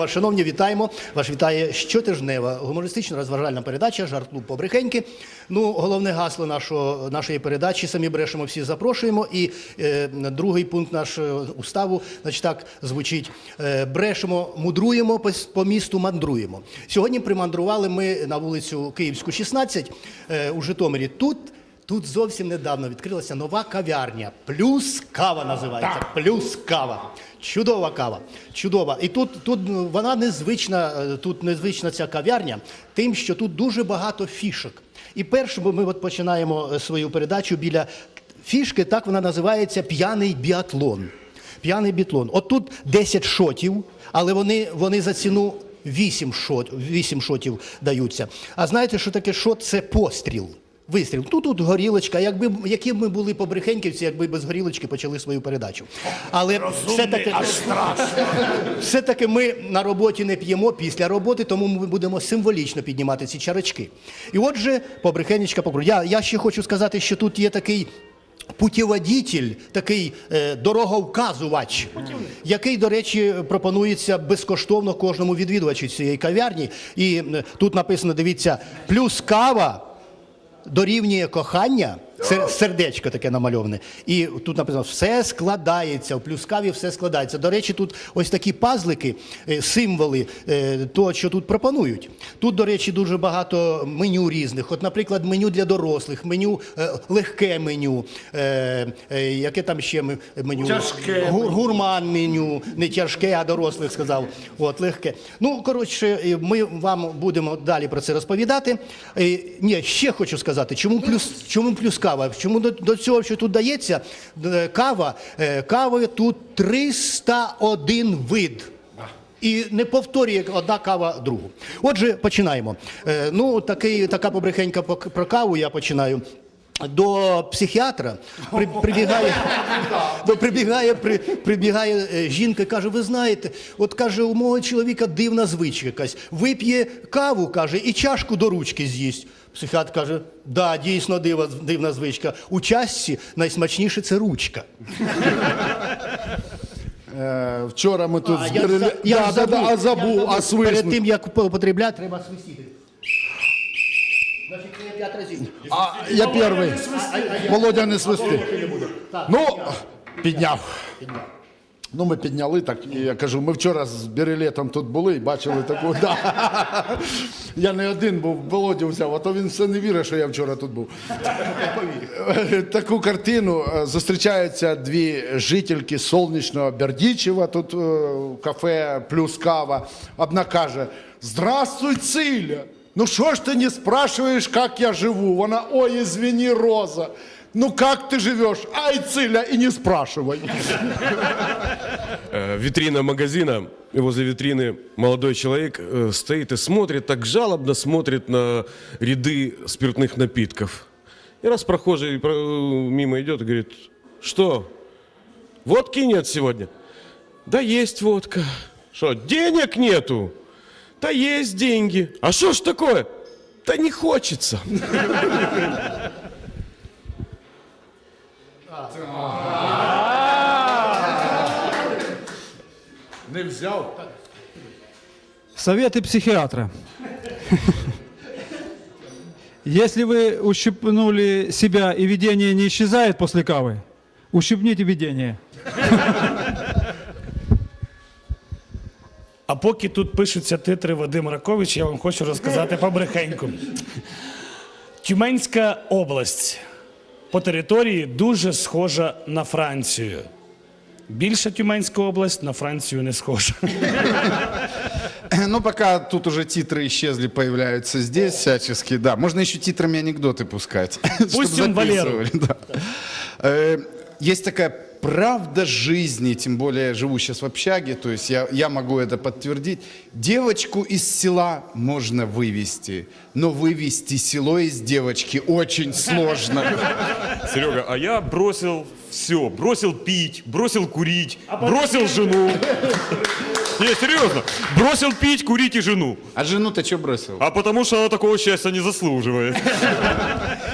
Вас, шановні, вітаємо. Вас вітає щотижнева гумористична розважальна передача Жарт клуб Побрехеньки. Ну, головне гасло нашого, нашої передачі самі брешемо, всі запрошуємо. І е, другий пункт нашого уставу, значить так звучить: е, брешемо, мудруємо по, по місту, мандруємо. Сьогодні примандрували ми на вулицю Київську, 16 е, у Житомирі. Тут. Тут зовсім недавно відкрилася нова кав'ярня. Плюс кава називається. Плюс кава. Чудова кава. Чудова. І тут, тут ну, вона незвична, е, тут незвична ця кав'ярня, тим, що тут дуже багато фішок. І перше, ми от починаємо е, свою передачу біля фішки, так вона називається п'яний біатлон. П'яний біатлон. От тут 10 шотів, але вони, вони за ціну 8, шот, 8 шотів даються. А знаєте, що таке шот? Це постріл. Вистріл. Тут тут горілочка. Якби які б ми були побрехеньківці, якби без горілочки почали свою передачу. Але все таки все таки ми на роботі не п'ємо після роботи, тому ми будемо символічно піднімати ці чарочки. І отже, побрехенечка покру. Я, я ще хочу сказати, що тут є такий. Путіводітель, такий е, дороговказувач, який, до речі, пропонується безкоштовно кожному відвідувачу цієї кав'ярні. І е, тут написано: дивіться, плюс кава дорівнює кохання, сердечко таке намальоване. І тут написано, все складається, в плюскаві все складається. До речі, тут ось такі пазлики, е, символи е, того, що тут пропонують. Тут, до речі, дуже багато меню різних. От, наприклад, меню для дорослих, меню е, легке меню, яке там ще меню? Тяжке гурман меню, не тяжке, а дорослих сказав. От, легке. Ну, коротше, ми вам будемо далі про це розповідати. Ні, ще хочу сказати, чому плюс, чому плюс кава? Чому до, до цього, що тут дається, е, кава, е, кави тут 301 вид. І не повторює одна кава другу. Отже, починаємо. Е, ну, такий, така побрехенька про каву я починаю. До психіатра при, прибігає, до, прибігає, при, прибігає жінка і каже: ви знаєте, от каже, у мого чоловіка дивна звичка якась. Вип'є каву, каже, і чашку до ручки з'їсть. Психіатр каже: да, дійсно дива, дивна звичка. У чашці найсмачніше це ручка. Е, Вчора ми тут А, я, зберегли. за- я Да, забув, да, да, а забув, а Перед свиснув. тим, як употребляти, треба свистіти. Значить, я п'ять разів. А я перший. Володя не свисти. Ну, підняв. Ну, ми підняли так, і я кажу, ми вчора з Берелетом тут були і бачили таку. Да. Я не один був, Володю взяв, а то він все не вірить, що я вчора тут був. Таку картину е, зустрічаються дві жительки сонячного Бердічева, тут е, кафе плюс кава. Одна каже: Здравствуй, Циля! Ну что ж ты не спрашиваешь, как я живу? Вона, ой, извини, Роза. Ну как ты живешь? Ай, Циля, и не спрашивай. Э, Витрина магазина, возле витрины молодой человек э, стоит и смотрит, так жалобно смотрит на ряды спиртных напитков. И раз прохожий про- мимо идет и говорит, что, водки нет сегодня? Да есть водка. Что, денег нету? Да есть деньги. А что ж такое? Да не хочется. Не взяв. Советы психиатра. Если вы ущипнули себя и видение не исчезает после кавы, ущипните видение. А поки тут пишуться титри Вадим Ракович, я вам хочу розказати побрехеньку. Тюменська область по території дуже схожа на Францію. Більша Тюменська область на Францію не схожа. Ну, пока тут уже титры исчезли, появляются здесь всячески, да. Можно еще титрами анекдоты пускать. чтобы Пустим Валеру. записывали, да. Э, Есть такая правда жизни, тем более живу сейчас в общаге, то есть я, я могу это подтвердить. Девочку из села можно вывести, но вывести село из девочки очень сложно. Серега, а я бросил все. Бросил пить, бросил курить, бросил жену. Не, серьезно. Бросил пить, курить и жену. А жену-то что бросил? А потому что она такого счастья не заслуживает.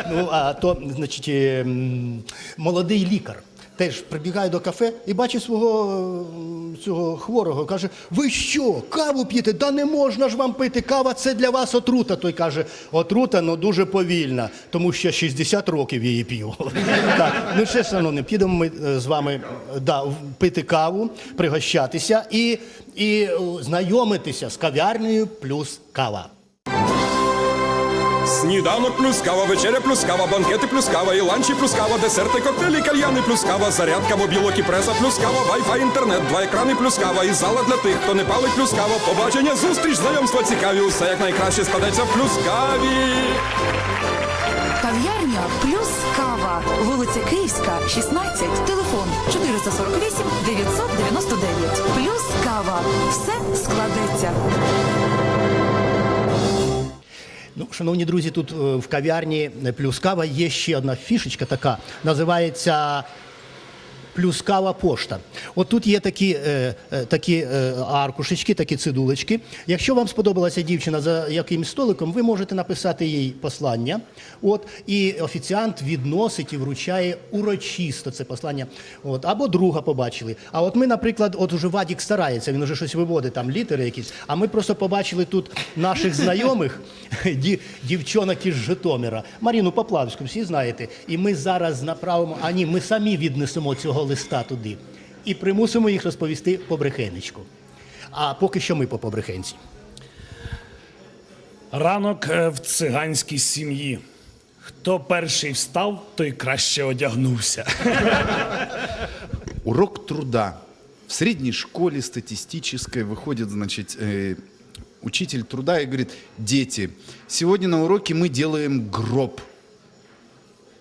Ну, а то, значить, е, м, молодий лікар. Теж прибігає до кафе і бачить свого цього хворого. Каже: Ви що, каву п'єте? Да не можна ж вам пити. Кава це для вас отрута. Той каже, отрута, але дуже повільна, тому що 60 років її п'ю. так, ну ще, шановні, підемо ми е, з вами да, пити каву, пригощатися і, і е, знайомитися з кав'ярнею плюс кава. Сніданок плюс кава, вечеря плюс кава, банкети плюс кава, і ланчі плюс кава, десерти, коктейлі, кальяни плюс кава, зарядка, мобілок і преса плюс кава, вай-фай, інтернет, два екрани плюс кава, і зала для тих, хто не палить плюс кава, побачення, зустріч, знайомства цікаві, усе як найкраще складеться в плюс каві. Кав'ярня плюс кава. Вулиця Київська, 16. Телефон 448 999. Плюс кава. Все складеться. Ну, шановні друзі, тут е, в кав'ярні плюс кава є ще одна фішечка така, називається плюс кава пошта. От тут є такі, е, е, такі е, аркушечки, такі цидулечки. Якщо вам сподобалася дівчина за якимсь столиком, ви можете написати їй послання. От, і офіціант відносить і вручає урочисто це послання. От, або друга побачили. А от ми, наприклад, от уже Вадік старається, він уже щось виводить, там літери якісь. А ми просто побачили тут наших знайомих, дівчонок із Житомира, Маріну Поплавську, всі знаєте. І ми зараз направимо, а ні, ми самі віднесемо цього листа туди і примусимо їх розповісти по брехенечку. А поки що ми по побрехенці. Ранок е, в циганській сім'ї. Хто перший встав, той краще одягнувся. Урок труда. В средней школе статистической выходит, значит, э, учитель труда и говорит, дети, сегодня на уроке мы делаем гроб.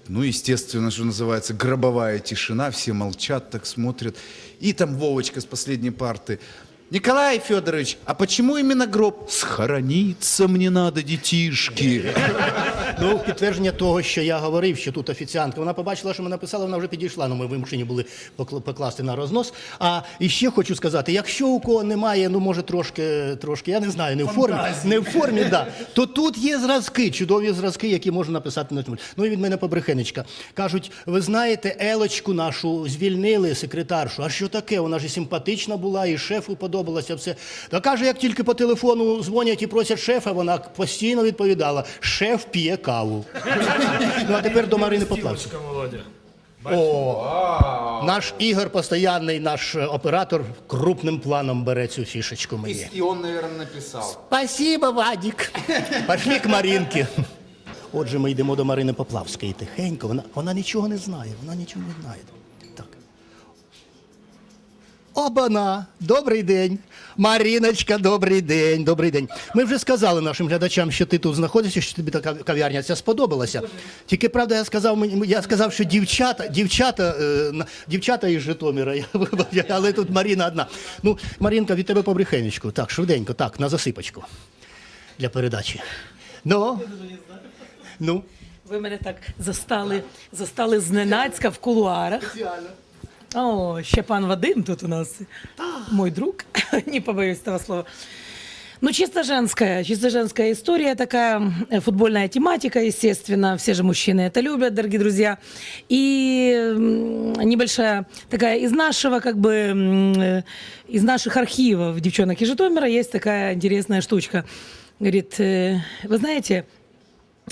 Ну, естественно, что называется, гробовая тишина, все молчат, так смотрят. И там Вовочка с последней парты. Николай Федорович, а почему именно гроб? Схорониться мне надо, детишки. Ну, підтвердження того, що я говорив, що тут офіціантка, вона побачила, що ми написали, вона вже підійшла, ну ми вимушені були покла- покласти на рознос. А і ще хочу сказати, якщо у кого немає, ну може трошки, трошки, я не знаю, не в формі, не в формі, да, то тут є зразки, чудові зразки, які можна написати на цьому. Ну і від мене побрехенечка. Кажуть, ви знаєте, Елочку нашу звільнили секретаршу. А що таке? Вона ж і симпатична була, і шефу подобалося все. Та каже, як тільки по телефону дзвонять і просять шефа, вона постійно відповідала: шеф п'є каву. ну а тепер до Марини Поплавської. О, наш Ігор, постоянний наш е, оператор, крупним планом бере цю фішечку мені. И он, наверное, написал. Спасибо, Вадик. Пошли к Маринке. Отже, ми йдемо до Марини Поплавської тихенько. Вона, вона нічого не знає, вона нічого не знає. Так. Обана, добрий день. Маріночка, добрий день, добрий день. Ми вже сказали нашим глядачам, що ти тут знаходишся, що тобі така кав'ярня ця сподобалася. Тільки правда, я сказав, я сказав, що дівчата, дівчата, е, дівчата із Житомира, але тут Маріна одна. Ну, Марінка, від тебе побрехенечку. Так, швиденько, так, на засипочку для передачі. Ну, ну. Ви мене так застали, застали зненацька в кулуарах. О, ще пан Вадим тут у нас. Мой друг, не побоюсь этого слова. Ну, чисто женская, чисто женская история такая, футбольная тематика, естественно, все же мужчины это любят, дорогие друзья. И небольшая такая из нашего, как бы, э, из наших архивов девчонок из Житомира есть такая интересная штучка. Говорит, э, вы знаете,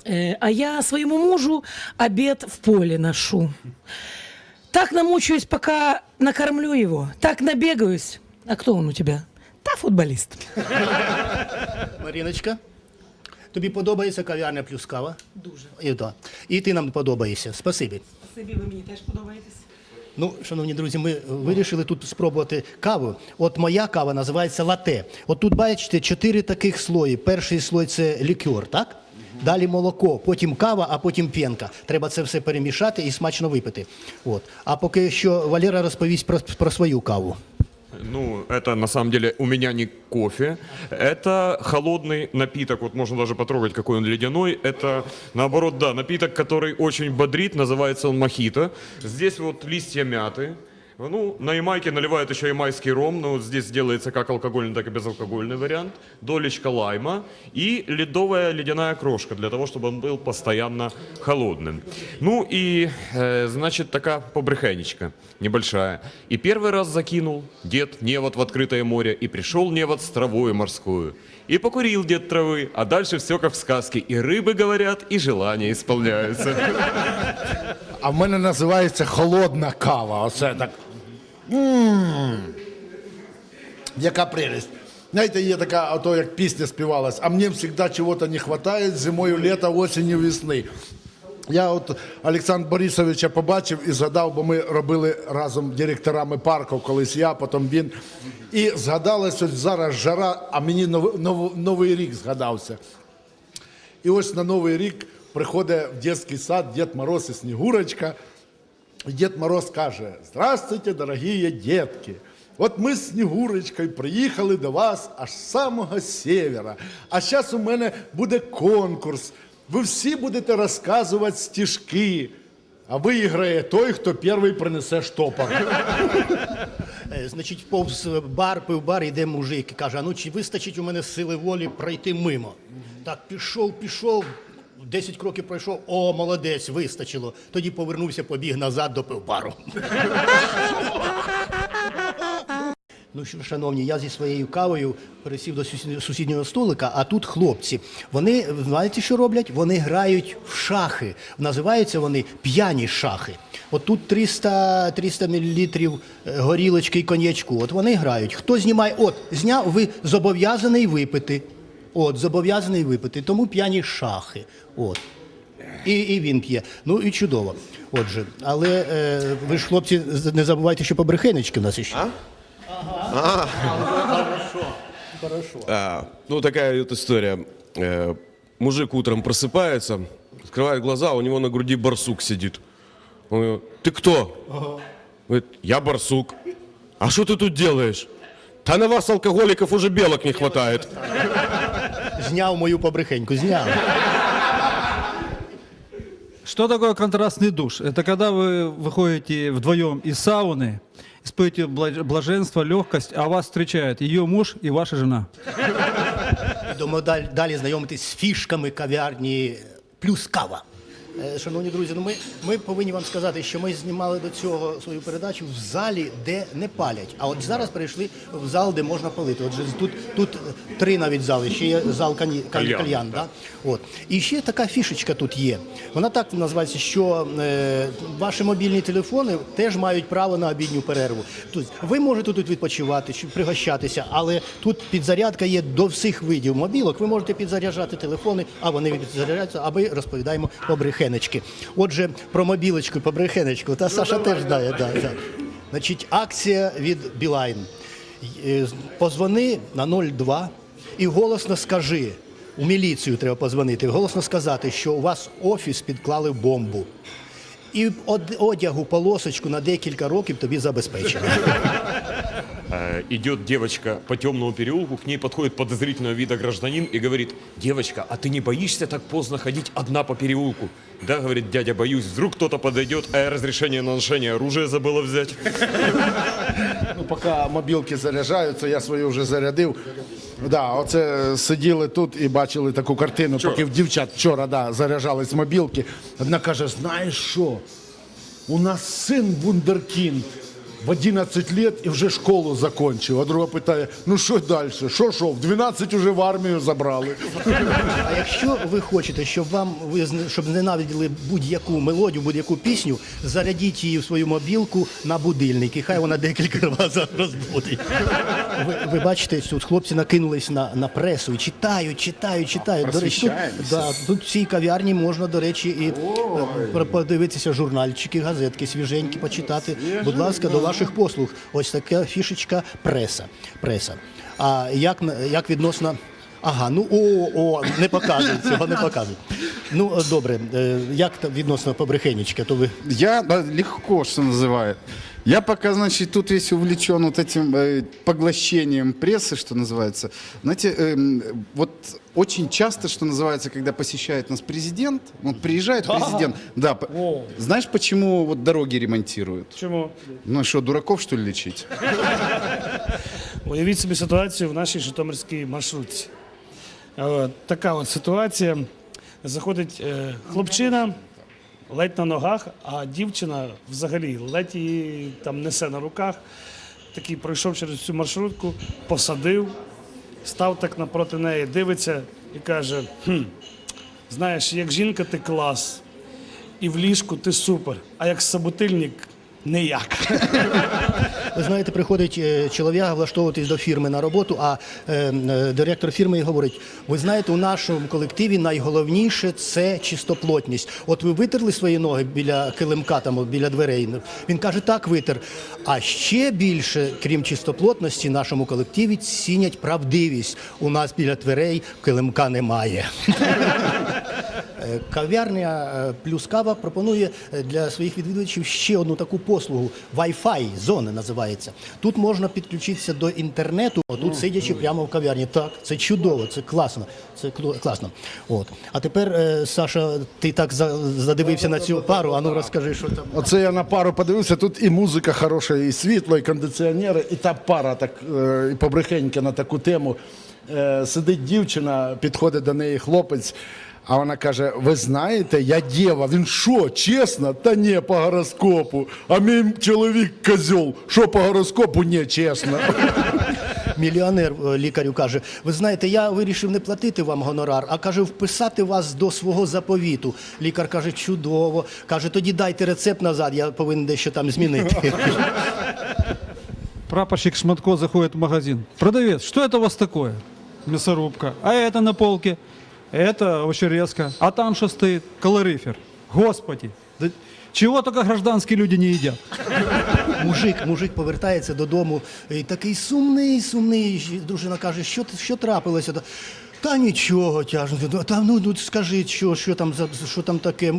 Э, А я своему мужу обед в поле ношу. Так намучаюсь, пока накормлю его. Так набегаюсь. А кто он у тебя? Та футболист. Маріночка, тобі подобається кав'ярня плюс кава? Дуже. І, да. і ти нам подобаєшся. Спасибі. Собі ви мені теж подобаєтесь. Ну, шановні друзі, ми вирішили тут спробувати каву. От моя кава називається лате. От тут бачите чотири таких слої. Перший слой це лікер, так? Далі молоко, потім кава, а потім п'янка. Треба це все перемішати і смачно випити. От. А поки що Валера розповість про, про свою каву. Ну, это на самом деле у меня не кофе, это холодный напиток, вот можно даже потрогать, какой он ледяной. Это, наоборот, да, напиток, который очень бодрит, называется он мохито. Здесь вот листья мяты, Ну, на Ямайке наливают еще ямайский ром, но вот здесь делается как алкогольный, так и безалкогольный вариант. Долечка лайма и ледовая ледяная крошка для того, чтобы он был постоянно холодным. Ну и, э, значит, такая побрехенечка небольшая. И первый раз закинул дед невод в открытое море, и пришел невод с травой морскую. И покурил дед травы, а дальше все как в сказке. И рыбы говорят, и желания исполняются. А в мене називається холодна кава. Оце так. М, Яка прелесть. Знаєте, є така, ото як пісня співалась, а мені завжди чого-то не вистачає зимою, літа, осінню, весни. Я от Олександра Борисовича побачив і згадав, бо ми робили разом директорами парку, колись я, потім він. І згадалось ось зараз жара, а мені нов- нов- новий рік згадався. І ось на Новий рік приходить в дитячий сад Дід Мороз і Снігурочка. І Дід Мороз каже: Здравствуйте, дорогі дітки! От ми з Снігурочкою приїхали до вас аж з самого севера. А зараз у мене буде конкурс. Ви всі будете розказувати стишки. А виграє той, хто перший принесе штопор. Е, Значить, повз бар, пив бар, йде мужик і каже: а ну чи вистачить у мене сили волі пройти мимо? Так, пішов, пішов, 10 кроків пройшов, о, молодець, вистачило. Тоді повернувся, побіг назад до пивбару. Ну що, шановні, я зі своєю кавою пересів до сусіднього столика, а тут хлопці. Вони знаєте, що роблять? Вони грають в шахи. Називаються вони п'яні шахи. От тут 300, 300 мл горілочки і коньячку. От вони грають. Хто знімає? От, зняв, ви зобов'язаний випити. От, зобов'язаний випити. Тому п'яні шахи. От. І, і він п'є. Ну і чудово. Отже, але е, ви ж, хлопці, з- не забувайте, що побрехенечки в нас іще. А, ну, такая вот история. Э, мужик утром просыпается, открывает глаза, у него на груди барсук сидит. Он говорит, ты кто? Говорит, я барсук. А что ты тут делаешь? Да на вас, алкоголиков, уже белок не хватает. Зняв мою побрехеньку, зняв. Что такое контрастный душ? Это когда вы выходите вдвоем из сауны, испытываете бла- блаженство, легкость, а вас встречает ее муж и ваша жена. Йдемо далі, далі знайомитись з фішками кав'ярні плюс кава. Е, Шановні друзі, ну ми, ми повинні вам сказати, що ми знімали до цього свою передачу в залі, де не палять. А от зараз перейшли в зал, де можна палити. Отже, тут, тут три навіть зали, ще є зал кані, кальян. Кальян, да? От. І ще така фішечка тут є. Вона так називається, що е, ваші мобільні телефони теж мають право на обідню перерву. Тобто ви можете тут відпочивати чи пригощатися, але тут підзарядка є до всіх видів мобілок. Ви можете підзаряджати телефони, а вони підзаряджаються, а ми розповідаємо побрехенечки. Отже, про мобілочку по побрехенечку. Та Саша теж дає. Да, да. Значить, акція від Білайн. Е, Позвони на 02 і голосно скажи. У міліцію треба позвонити, голосно сказати, що у вас офіс підклали бомбу І од- одягу полосочку на декілька років тобі забезпечено. Э, Идет девочка по темному переулку, к ней подходит подозрительного вида гражданин и говорит, девочка, а ты не боишься так поздно ходить одна по переулку? Да, говорит дядя, боюсь, вдруг кто-то подойдет, а я разрешение на ношение оружия забыла взять. Ну, поки мобілки заряджаються, я свою вже зарядив. Да, оце сиділи тут і бачили таку картину, поки в дівчат вчора да, заряджались мобілки. Одна каже: знаєш що? У нас син вундеркінд в 11 лет і вже школу закончив. А друга питає: ну що далі? Що що? В 12 вже в армію забрали. А якщо ви хочете, щоб вам ви щоб ненавиділи будь-яку мелодію, будь-яку пісню, зарядіть її в свою мобілку на будильник, і хай вона декілька разів розбудить. Ви, ви бачите, тут хлопці накинулись на, на пресу і читають, читають, читають. До речі, тут, да, тут в цій кав'ярні можна, до речі, і е, подивитися журнальчики, газетки, свіженькі почитати. Будь ласка, до ваших послуг. Ось така фішечка преса. преса. А як, як відносно Ага, ну о, о, не показуй цього, не показуй. Ну, е, добре, е, як там відносно побрехенечка, то ви. Я да, легко, что называют. Я пока, значит, тут весь увлечен вот этим э, поглощением прессы, что называется. Знаете, эм, вот очень часто, что называется, когда посещает нас президент, вот приезжает президент, да, по- О. знаешь, почему вот дороги ремонтируют? Чому? Ну что, дураков что ли лечить? Уявіть собі ситуацію в нашій Житомирській маршрутці. Така от ситуація. Заходить е, хлопчина ледь на ногах, а дівчина взагалі ледь її там несе на руках. Такий пройшов через цю маршрутку, посадив, став так напроти неї, дивиться і каже: хм, знаєш, як жінка ти клас, і в ліжку ти супер, а як собутильник ніяк. Ви знаєте, приходить е, чоловік влаштовуватись до фірми на роботу, а е, е, директор фірми говорить: ви знаєте, у нашому колективі найголовніше це чистоплотність. От ви витерли свої ноги біля килимка, там біля дверей. Він каже, так витер. А ще більше, крім чистоплотності, нашому колективі цінять правдивість. У нас біля дверей килимка немає. Е, Кав'ярня е, плюс кава пропонує е, для своїх відвідувачів ще одну таку послугу. Wi-Fi зона називається. Тут можна підключитися до інтернету, тут сидячи прямо в кав'ярні. Так, це чудово, це класно. Це класно. От. А тепер, Саша, ти так за- задивився на цю пару. А ну розкажи, що там. Оце я на пару подивився, тут і музика хороша, і світло, і кондиціонери, і та пара так і побрехенька на таку тему. Сидить дівчина, підходить до неї хлопець, а вона каже: Ви знаєте, я дєва. Він що, чесно? Та ні, по гороскопу. А мій чоловік козьол. Що по гороскопу? Ні, чесно. Мільйонер е, лікарю каже: Ви знаєте, я вирішив не платити вам гонорар, а каже, вписати вас до свого заповіту. Лікар каже, чудово. Каже, тоді дайте рецепт назад, я повинен дещо там змінити. Прапорщик Шматко заходит в магазин. Продавец, что это у вас такое? Мясорубка. А это на полке? Это овощерезка. А там что стоит? Калорифер. Господи, да чего только гражданские люди не едят. Мужик, мужик повертається додому і такий сумний, сумний. Дружина каже, що, ти- що трапилося? Та- нічого тяжно. Та ну, ну скажи, що, що там за що там таке?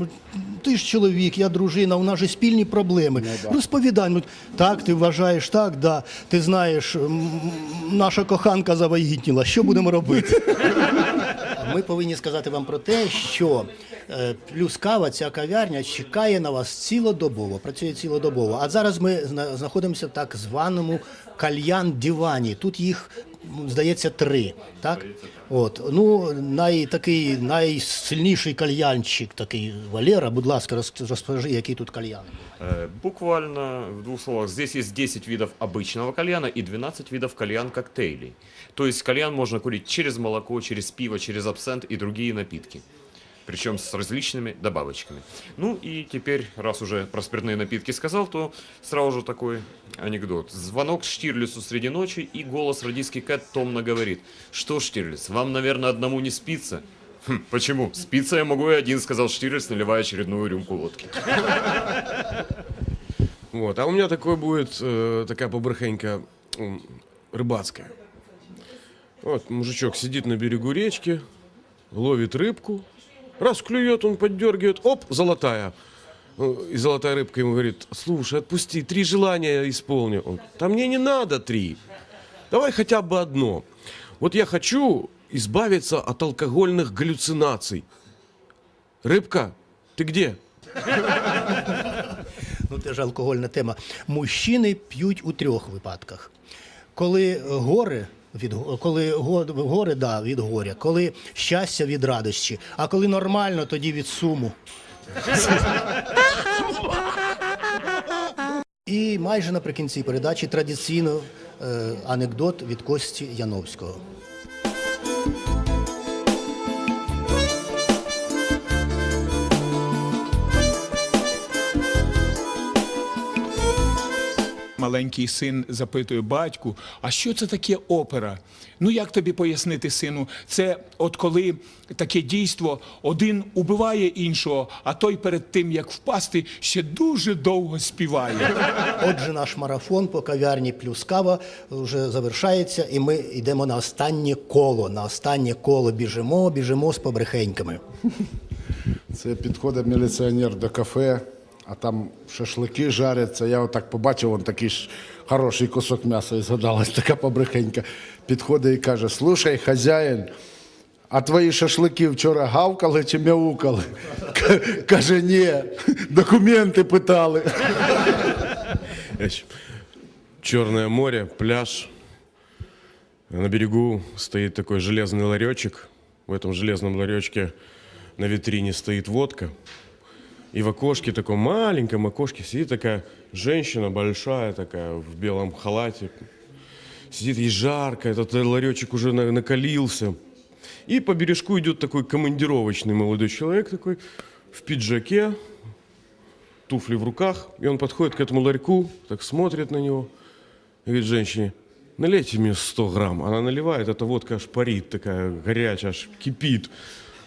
Ти ж чоловік, я дружина, у нас же спільні проблеми. Розповідай. Ну, так, ти вважаєш, так, да. Ти знаєш, наша коханка завагітніла. Що будемо робити? Ми повинні сказати вам про те, що е, плюс кава, ця кав'ярня чекає на вас цілодобово, працює цілодобово. А зараз ми зна- знаходимося в так званому кальян-дивані. Тут їх, здається, три. Так? От. Ну, най, такий, найсильніший кальянчик, такий Валера, будь ласка, розкажи, який тут кальян. Э, Буквально в двух словах. Здесь есть 10 видов обычного кальяна и 12 видов кальян-коктейлей. То есть кальян можно курить через молоко, через пиво, через абсент и другие напитки. Причем с различными добавочками. Ну и теперь, раз уже про спиртные напитки сказал, то сразу же такой анекдот. Звонок Штирлицу среди ночи и голос радийский Кэт томно говорит. Что, Штирлиц, вам, наверное, одному не спится? «Хм, почему? Спиться я могу и один, сказал Штирлиц, наливая очередную рюмку водки. Вот. А у меня такой будет, э, такая побрехенька м, рыбацкая. Вот мужичок сидит на берегу речки, ловит рыбку. Раз клюет, он поддергивает, оп, золотая. Э, И золотая рыбка ему говорит, слушай, отпусти, три желания исполни. Он, да мне не надо три, давай хотя бы одно. Вот я хочу избавиться от алкогольных галлюцинаций. Рыбка, ты где? Ну, теж алкогольна тема. Мужчини п'ють у трьох випадках. Коли горе від коли го- горе да, від горя, коли щастя від радості, а коли нормально, тоді від суму. І майже наприкінці передачі традиційно е, анекдот від Кості Яновського. Маленький син запитує батьку, а що це таке опера? Ну як тобі пояснити, сину? Це от коли таке дійство один убиває іншого, а той перед тим як впасти, ще дуже довго співає. Отже, наш марафон по кав'ярні плюс кава вже завершається, і ми йдемо на останнє коло. На останнє коло біжимо, біжимо з побрехеньками. Це підходить міліціонер до кафе, а там шашлики жаряться. Я отак побачив, он такий ж хороший кусок м'яса і згадалась така побрехенька. Підходить і каже: Слушай, хазяїн, а твої шашлики вчора гавкали чи мяукали? Каже, ні, документи питали. Черное море, пляж. На берегу стоит такой железный ларечек. В этом железном ларечке на витрине стоит водка. И в окошке, таком маленьком окошке, сидит такая женщина большая такая в белом халате. Сидит ей жарко, этот ларечек уже на- накалился. И по бережку идет такой командировочный молодой человек такой в пиджаке, туфли в руках, и он подходит к этому ларьку, так смотрит на него и говорит женщине, налейте мне 100 грамм. Она наливает, эта водка аж парит, такая горячая, аж кипит.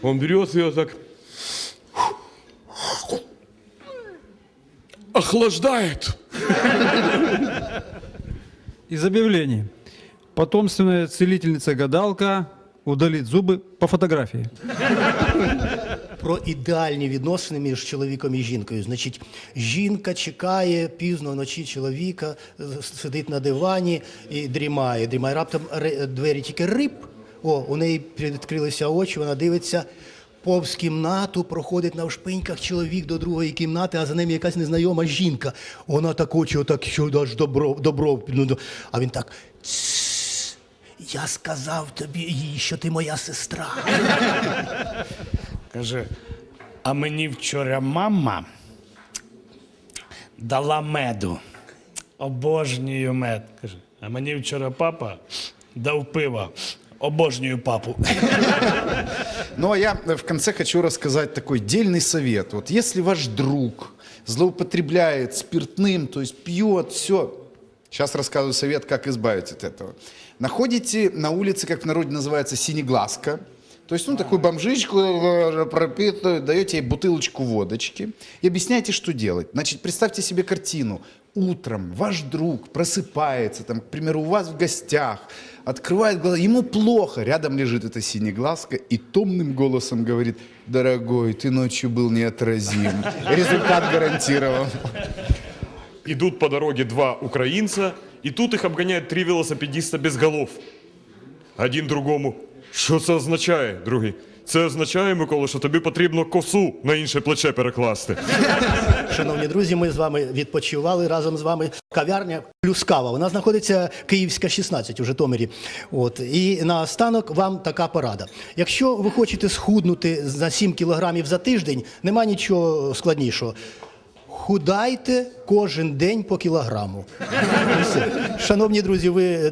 Он берет ее так, охлаждает. Из объявлений. Потомственная целительница-гадалка удалит зубы по фотографии. Про ідеальні відносини між чоловіком і жінкою. Значить, жінка чекає пізно вночі чоловіка, сидить на дивані і дрімає. Дрімає. Раптом двері тільки рип. О, у неї відкрилися очі, вона дивиться. Повз кімнату проходить на вшпиньках чоловік до другої кімнати, а за ним якась незнайома жінка. Вона так очі, отак, що аж добро, добро. ну, А він так. Я сказав тобі їй, що ти моя сестра. Каже, а мені вчора мама дала меду. Обожнюю мед. Каже, а мені вчора папа дав пива. Обожнюю папу. Ну, а я в конце хочу рассказать такой дельный совет. Вот если ваш друг злоупотребляет спиртным, то есть пьет, все. Сейчас рассказываю совет, как избавиться от этого. Находите на улице, как в народе называется, синеглазка. То есть, ну, такую бомжичку э, пропитывают, даете ей бутылочку водочки и объясняете, что делать. Значит, представьте себе картину. Утром ваш друг просыпается, там, к примеру, у вас в гостях, открывает глаза, ему плохо, рядом лежит эта синеглазка и томным голосом говорит, дорогой, ты ночью был неотразим. Результат гарантирован. Идут по дороге два украинца, и тут их обгоняют три велосипедиста без голов. Один другому. Що це означає, другий? Це означає, Микола, що тобі потрібно косу на інше плече перекласти. Шановні друзі, ми з вами відпочивали разом з вами. Кав'ярня плюс кава. Вона знаходиться Київська 16 у Житомирі. От і наостанок вам така порада. Якщо ви хочете схуднути на 7 кілограмів за тиждень, нема нічого складнішого. Худайте кожен день по кілограму. Все. Шановні друзі, ви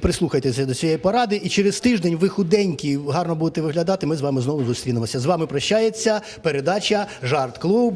прислухайтеся до цієї поради, і через тиждень ви худенькі, гарно будете виглядати. Ми з вами знову зустрінемося. З вами прощається передача Жарт Клуб.